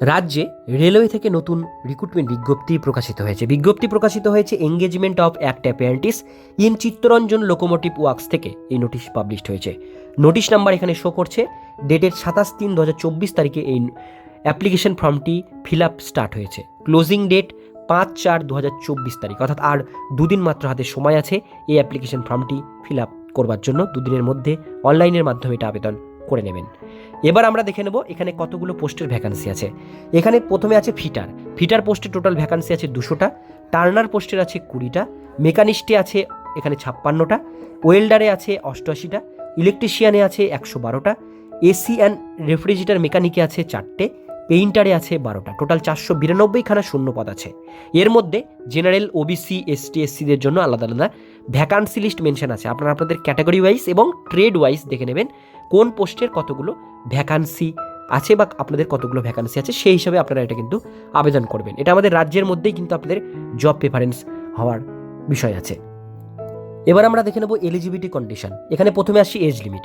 রাজ্যে রেলওয়ে থেকে নতুন রিক্রুটমেন্ট বিজ্ঞপ্তি প্রকাশিত হয়েছে। বিজ্ঞপ্তি প্রকাশিত হয়েছে engagement of act apprentices in Chittaranjan locomotive works থেকে এই নোটিশ পাবলিশড হয়েছে। নোটিশ নাম্বার এখানে শো করছে ডেটের সাতাশ তিন দু তারিখে এই অ্যাপ্লিকেশন ফর্মটি ফিল আপ স্টার্ট হয়েছে। ক্লোজিং ডেট পাঁচ চার দু তারিখ, অর্থাৎ আর দুদিন মাত্র হাতে সময় আছে এই অ্যাপ্লিকেশন ফর্মটি ফিল আপ করবার জন্য। দুদিনের মধ্যে অনলাইনের মাধ্যমে এটা আবেদন করে নেবেন। এবার আমরা দেখে নেব এখানে কতগুলো পোস্টের ভ্যাকান্সি আছে। এখানে প্রথমে আছে ফিটার। ফিটার পোস্টে টোটাল ভ্যাকান্সি আছে দুশোটা। টার্নার পোস্টের আছে কুড়িটা। মেকানিস্টে আছে এখানে ছাপ্পান্নটা। ওয়েল্ডারে আছে অষ্টআশিটা। ইলেকট্রিশিয়ানে আছে একশো বারোটা। এসি অ্যান্ড রেফ্রিজারেটর মেকানিকে আছে চারটে। পেইন্টারে আছে বারোটা। টোটাল চারশো বিরানব্বইখানা শূন্য পদ আছে। এর মধ্যে জেনারেল, ওবিসি, এসটি, এসসিদের জন্য আলাদা আলাদা ভ্যাকান্সি লিস্ট মেনশন আছে। আপনারা আপনাদের ক্যাটাগরি ওয়াইজ এবং ট্রেড ওয়াইজ দেখে নেবেন কোন পোস্টের কতগুলো ভ্যাকান্সি আছে বা আপনাদের কতগুলো ভ্যাকান্সি আছে, সেই হিসাবে আপনারা এটা কিন্তু আবেদন করবেন। এটা আমাদের রাজ্যের মধ্যেই কিন্তু আপনাদের জব প্রেফারেন্স হওয়ার বিষয় আছে। এবার আমরা দেখে নেব এলিজিবিলিটি কন্ডিশন এখানে প্রথমে আসছি এজ লিমিট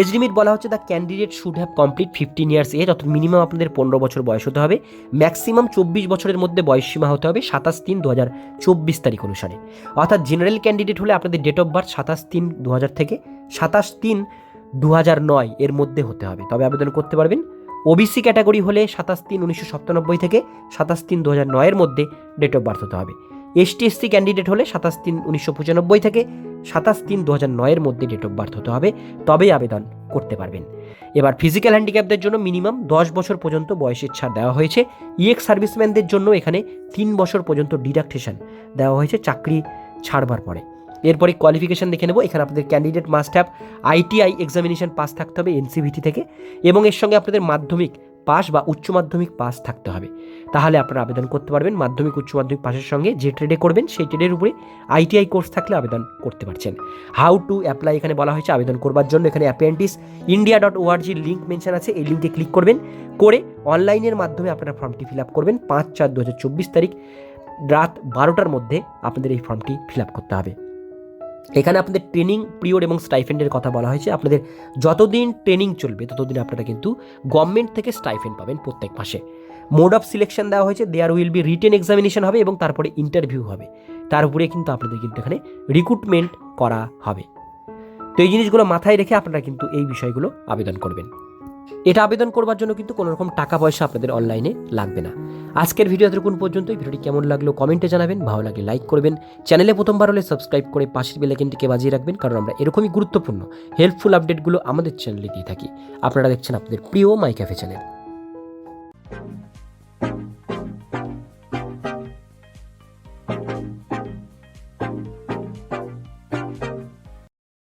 এজ লিমিট বলা হচ্ছে the candidate should have complete fifteen years age অর্থাৎ মিনিমাম আপনাদের পনেরো বছর বয়স হতে হবে। ম্যাক্সিমাম চব্বিশ বছরের মধ্যে বয়স সীমা হতে হবে সাতাশ তিন দু হাজার চব্বিশ তারিখ অনুসারে। অর্থাৎ জেনারেল ক্যান্ডিডেট হলে আপনাদের ডেট অফ বার্থ সাতাশ তিন দু হাজার থেকে সাতাশ তিন দু হাজার নয় এর মধ্যে হতে হবে। তবে আবেদন করতে পারবেন। ওবিসি ক্যাটাগরি হলে সাতাশ তিন উনিশশো সাতানব্বই থেকে সাতাশ তিন দু হাজার নয়ের মধ্যে ডেট অফ বার্থ হতে হবে। এসটি এসসি ক্যান্ডিডেট হলে সাতাশ তিন উনিশশো পঁচানব্বই থেকে সাতাশ তিন দু হাজার নয়ের মধ্যে ডেট অফ বার্থ হতে হবে। তবেই আবেদন করতে পারবেন। এবার ফিজিক্যাল হ্যান্ডিক্যাপদের জন্য মিনিমাম দশ বছর পর্যন্ত বয়সের ছাড় দেওয়া হয়েছে। ইএক্স সার্ভিসম্যানদের জন্য এখানে তিন বছর পর্যন্ত ডিডাকটেশন দেওয়া হয়েছে চাকরি ছাড়বার পরে। এরপরে কোয়ালিফিকেশন দেখে নেব। এখানে আপনাদের candidate must have ITI examination pass থাকতে হবে এনসিভিটি থেকে। এবং এর সঙ্গে আপনাদের মাধ্যমিক পাস বা উচ্চ মাধ্যমিক পাস থাকতে হবে। তাহলে আপনারা আবেদন করতে পারবেন। মাধ্যমিক, উচ্চ মাধ্যমিক পাসের সঙ্গে যে ট্রেডে করবেন, সেই ট্রেডের উপরে আইটিআই কোর্স থাকলে আবেদন করতে পারছেন। হাউ টু অ্যাপ্লাই এখানে বলা হয়েছে আবেদন করবার জন্য। এখানে অ্যাপেন্টিস ইন্ডিয়া ডট ওআরজির লিঙ্ক মেনশন আছে। এই লিঙ্কে ক্লিক করবেন। করে অনলাইনের মাধ্যমে আপনারা ফর্মটি ফিল আপ করবেন। পাঁচ চার দু তারিখ রাত বারোটার মধ্যে আপনাদের এই ফর্মটি ফিল আপ করতে হবে। এখানে আপনাদের ট্রেনিং পিরিয়ড এবং স্টাইফেন্ডের কথা বলা হয়েছে। আপনাদের যতদিন ট্রেনিং চলবে, ততদিন আপনারা কিন্তু গভর্নমেন্ট থেকে স্টাইফেন্ড পাবেন প্রত্যেক মাসে। মোড অফ সিলেকশন দেওয়া হয়েছে there will be written examination হবে এবং তারপরে ইন্টারভিউ হবে। তার উপরে কিন্তু আপনাদের কিন্তু এখানে রিক্রুটমেন্ট করা হবে। তো এই জিনিসগুলো মাথায় রেখে আপনারা কিন্তু এই বিষয়গুলো আবেদন করবেন। এটা আবেদন করবার জন্য কিন্তু কোনো রকম টাকা পয়সা আপনাদের অনলাইনে লাগবে না। আজকের ভিডিও এতক্ষণ পর্যন্ত এই ভিডিওটি কেমন লাগল কমেন্টে জানাবেন। ভালো লাগলে লাইক করবেন। চ্যানেলে প্রথমবার হলে সাবস্ক্রাইব করে পাশের বেলাইকিনটিকে বাজিয়ে রাখবেন, কারণ আমরা এরকমই গুরুত্বপূর্ণ হেল্পফুল আপডেটগুলো আমাদের চ্যানেলে দিয়ে থাকি। আপনারা দেখছেন আপনাদের প্রিয় মাই ক্যাফে চ্যানেল